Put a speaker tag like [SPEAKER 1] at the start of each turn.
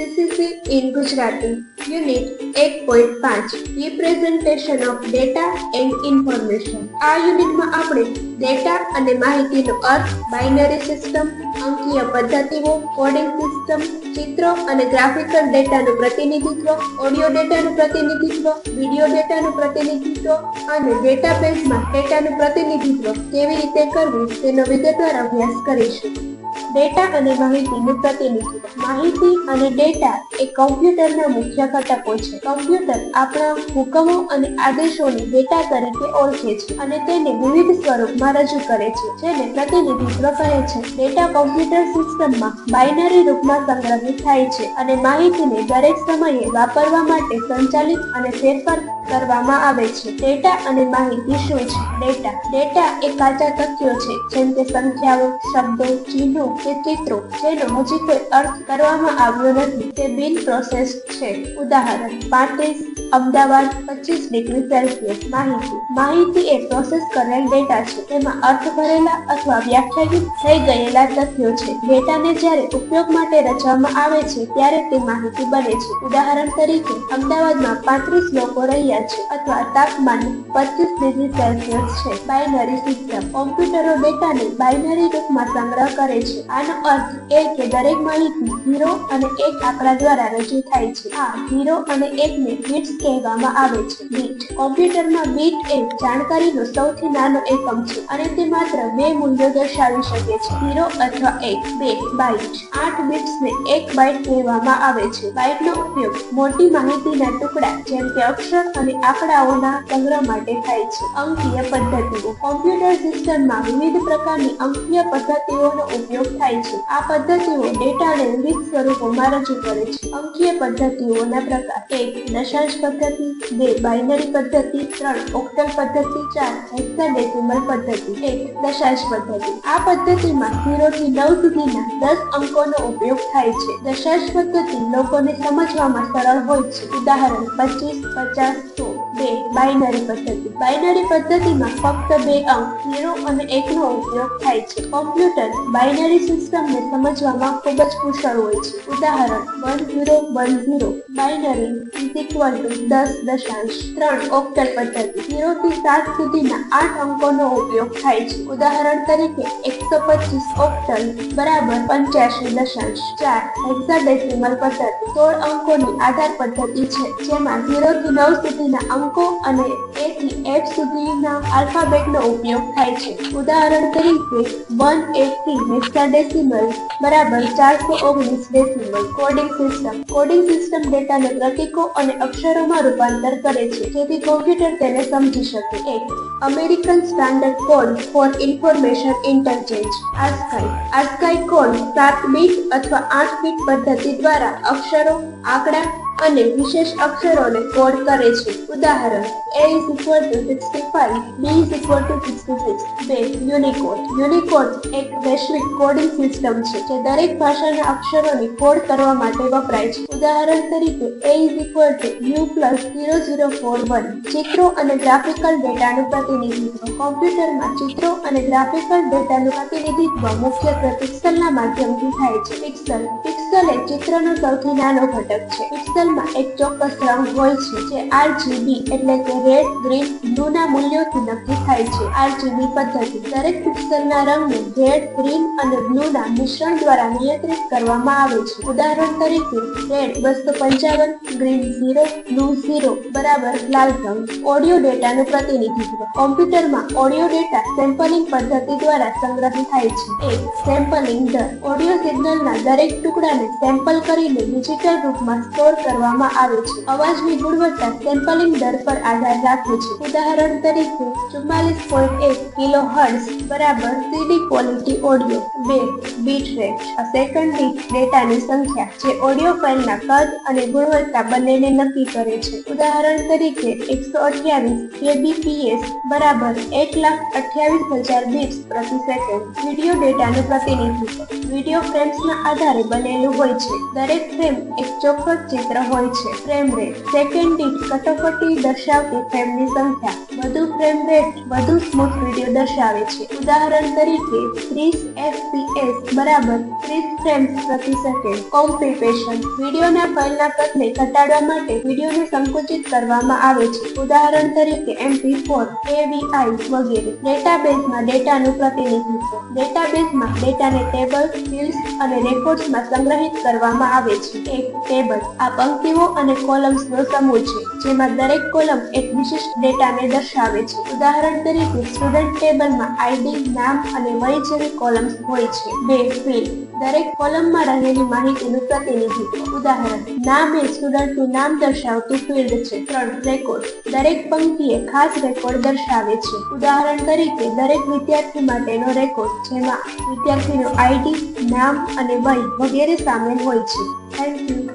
[SPEAKER 1] CCC in Gujarati unit એક Representation પાંચ representation of data and information આ યુનિટમાં આપણે ડેટા અને માહિતીનો અર્થ બાઇનરી સિસ્ટમ અંકીય પદ્ધતિઓ કોડિંગ સિસ્ટમ ચિત્રો અને ગ્રાફિકલ ડેટાનું પ્રતિનિધિત્વ ઓડિયો ડેટાનું પ્રતિનિધિત્વ વિડિયો ડેટાનું પ્રતિનિધિત્વ અને ડેટાબેઝમાં ડેટાનું પ્રતિનિધિત્વ કેવી રીતે કરવું તેનો વિગતવાર અભ્યાસ કરીશું. ડેટા અને માહિતીનું પ્રતિનિધિત્વ માહિતી અને ડેટા એ કમ્પ્યુટરના મુખ્ય ઘટકો છે. કમ્પ્યુટર આપણા હુકમો અને આદેશોને ડેટા તરીકે ઓળખે છે અને તેને વિવિધ સ્વરૂપમાં રજૂ કરે છે, જેને પ્રતિનિધિત્વ કહે છે. ડેટા કમ્પ્યુટર સિસ્ટમમાં બાઇનરી રૂપમાં સંગ્રહિત થાય છે અને માહિતીને દરેક સમયે વાપરવા માટે સંચાલિત અને ફેરફાર કરવામાં આવે છે. ડેટા અને માહિતી શું છે? ડેટા ડેટા એ કાચા તથ્યો છે. જેમ કે સંખ્યાઓ, શબ્દો, ચિહ્નો કે ચિત્રો, જેનો હજી કોઈ અર્થ કરવામાં આવ્યો નથી. તે બિન પ્રોસેસ છે. ઉદાહરણ, પાંત્રીસ અમદાવાદ પચીસ ડિગ્રી સેલ્સિયસ માહિતી. માહિતી એ પ્રોસેસ કરેલ ડેટા છે. તેમાં અર્થ ભરેલા અથવા વ્યાખ્યાયિત થઈ ગયેલા તથ્યો છે. ડેટાને જ્યારે ઉપયોગ માટે રચવામાં આવે છે, ત્યારે તે માહિતી બને છે. ઉદાહરણ તરીકે, અમદાવાદમાં પાંત્રીસ લોકો રહ્યા છે અથવા તાપમાન પચીસ ડિગ્રી સેલ્સિયસ છે. બાઇનરી સિસ્ટમ કોમ્પ્યુટરો ડેટાને બાઇનરી રૂપમાં સંગ્રહ કરે છે. આનો અર્થ એ કે દરેક માહિતી ઝીરો અને એક આંકડા દ્વારા રજૂ થાય છે. આ ઝીરો અને એકને બિટ્સ કહેવામાં આવે છે. બીટ. કોમ્પ્યુટરમાં બીટ એ જાણકારીનો સૌથી નાનો એકમ છે અને તે માત્ર બે મૂલ્યો દર્શાવી શકે છે. ઝીરો અથવા એક. બે બાઇટ. આઠ બીટ્સને એક બાઇટ કહેવામાં આવે છે. બાઇટનો ઉપયોગ મોટી માહિતીના ટુકડા જેમ કે અક્ષર અને આંકડાઓના સંગ્રહ માટે થાય છે. અંકીય પદ્ધતિઓ. કોમ્પ્યુટર સિસ્ટમમાં વિવિધ પ્રકારની અંકીય પદ્ધતિઓનો ઉપયોગ થાય છે. આ પદ્ધતિઓ ડેટાને વિવિધ સ્વરૂપોમાં રજૂ કરે છે. અંકીય પદ્ધતિઓના પ્રકાર એક. દશાંશ પદ્ધતિ બે બાઇનરી પદ્ધતિ ત્રણ ઓક્ટલ પદ્ધતિ ચાર હેક્સાડેસિમલ પદ્ધતિ એક, દશાંશ પદ્ધતિ. આ પદ્ધતિમાં ઝીરો થી નવ સુધીના દસ અંકોનો ઉપયોગ થાય છે. દશાંશ પદ્ધતિ લોકોને સમજવામાં સરળ હોય છે. ઉદાહરણ, પચીસ, પચાસ, સો. બે બાઇનરી પદ્ધતિ. બાઇનરી પદ્ધતિમાં ફક્ત બે અંક, ઝીરો અને એકનો ઉપયોગ થાય છે. કોમ્પ્યુટર બાઇનરી સિસ્ટમને સમજવામાં ખૂબ જ કુશળ હોય છે. ઉદાહરણ one zero one zero binary is equal to દસ દશાંશ ત્રણ ઓક્ટલ પદ્ધતિ 0 થી સાત સુધીના આઠ અંકોનો ઉપયોગ થાય છે. ઉદાહરણ તરીકે એકસો પચીસ ઓક્ટલ બરાબર પંચ્યાસી દશાંશ ચાર હેક્સાડેસિમલ પદ્ધતિ સોળ અંકોની આધાર પદ્ધતિ છે, જેમાં ઝીરો થી નવ સુધીના અંકો અને એ થી એફ સુધીના આલ્ફાબેટનો ઉપયોગ થાય છે. ઉદાહરણ તરીકે વન એટી હેક્સાડેસિમલ બરાબર ચારસો ઓગણીસ decimal coding system. Coding system ડેટાને પ્રતીકો અને અક્ષરોમાં રૂપાંતર કરે છે. જેથી કોમ્પ્યુટર તેને સમજી શકે. એક, American standard code for information interchange ASCII ASCII code સાત બીટ અથવા આઠ બીટ પદ્ધતિ દ્વારા અક્ષરો, આંકડા અને વિશેષ અક્ષરોને કોડ કરે છે. ઉદાહરણ, a is equal to 65 b is equal to 66 બે યુનિકોડ. યુનિકોડ એક વૈશ્વિક કોડિંગ સિસ્ટમ છે જે દરેક ભાષાના અક્ષરોને કોડ કરવા માટે વપરાય છે. ઉદાહરણ તરીકે, a is equal to u plus 0041 ચિત્રો અને ગ્રાફિકલ ડેટાનું પ્રતિનિધિત્વ. કોમ્પ્યુટરમાં ચિત્રો અને ગ્રાફિકલ ડેટાનું પ્રતિનિધિત્વ મુખ્યત્વે પિક્સલના માધ્યમથી થાય છે. પિક્સલ પિક્સલ એ ચિત્રનો સૌથી નાનો ઘટક છે. પિક્સેલમાં એક ચોક્કસ રંગ હોય છે જે આરજીબી એટલે કે રેડ ગ્રીન બ્લુના મૂલ્યોથી નક્કી થાય છે. આરજીબી પદ્ધતિ દરેક પિક્સેલના રંગને રેડ ગ્રીન અને બ્લુના મિશ્રણ દ્વારા નિયંત્રિત કરવામાં આવે છે. ઉદાહરણ તરીકે રેડ બસો પંચાવન ગ્રીન ઝીરો બ્લુ ઝીરો બરાબર લાલ રંગ. ઓડિયો ડેટાનું પ્રતિનિધિત્વ. કોમ્પ્યુટરમાં ઓડિયો ડેટા સેમ્પલિંગ પદ્ધતિ દ્વારા સંગ્રહિત થાય છે. એક સેમ્પલિંગ દર. ઓડિયો સિગ્નલના દરેક ટુકડાને સેમ્પલ કરીને ડિજિટલ રૂપમાં સ્ટોર કરવામાં આવે છે. અવાજની ગુણવત્તા સેમ્પલિંગ દર પર આધાર રાખે છે. ઉદાહરણ તરીકે, ચુમ્માલીસ પોઈન્ટ એક કિલો હર્ટ્ઝ બરાબર સીડી ક્વોલિટી ઓડિયો બે બીટ રેટ સેકન્ડ દીઠ ડેટાની સંખ્યા, જે ઓડિયો ફાઇલના કદ અને ગુણવત્તા બંનેને નક્કી કરે છે. ઉદાહરણ તરીકે, એકસો અઠ્યાવીસ કેબીપીએસ બરાબર એક લાખ અઠ્યાવીસ હજાર બીટ્સ પ્રતિ સેકન્ડ વીડિયો ડેટાનું પ્રતિનિધિત્વ. વિડિયો ફ્રેમ્સના આધારે બનેલું હોય છે. દરેક ફ્રેમ એક ચોક્કસ ચિત્ર હોય છે. ફ્રેમ રેટ સેકન્ડ દીઠ કટોકટી દર્શાવતી ફ્રેમની સંખ્યા. વધુ ફ્રેમ રેટ વધુ સ્મૂથ વીડિયો દર્શાવે છે. ઉદાહરણ તરીકે, ત્રીસ એફપીએસ બરાબર 30 ફ્રેમ્સ પ્રતિ સેકન્ડ કોમ્પ્રીપેશન વિડીયોના ફાઇલના કદને ઘટાડવા માટે વિડીયોને સંકુચિત કરવામાં આવે છે. ઉદાહરણ તરીકે એમપી ફોર એવીઆઈ વગેરે. ડેટાબેઝમાં ડેટાનું પ્રતિનિધિત્વ. ડેટાબેઝમાં ડેટાને ટેબલ ફિલ્ડ્સ અને રેકોર્ડ્સમાં સંગ્રહિત કરવામાં આવે છે. એક ટેબલ આ પંક્તિઓ અને કોલમ્સનો સમૂહ છે, જેમાં દરેક કોલમ એક વિશિષ્ટ ડેટાને દર્શાવે છે. ઉદાહરણ તરીકે, સ્ટુડન્ટ ટેબલમાં આઈડી, નામ અને વય જેવી કોલમ્સ હોય છે. બે, ફિલ્ડ. દરેક કોલમમાં રહેલી માહિતીનું પ્રતિનિધિત્વ. ઉદાહરણ, નામ એ સ્ટુડન્ટનું નામ દર્શાવતું ફિલ્ડ છે. ત્રણ, રેકોર્ડ. દરેક પંક્તિએ ખાસ રેકોર્ડ દર્શાવે છે. ઉદાહરણ તરીકે, દરેક વિદ્યાર્થી માટેનો રેકોર્ડ, જેમાં વિદ્યાર્થીનું આઈડી, નામ અને વય વગેરે સામેલ હોય છે. Thank you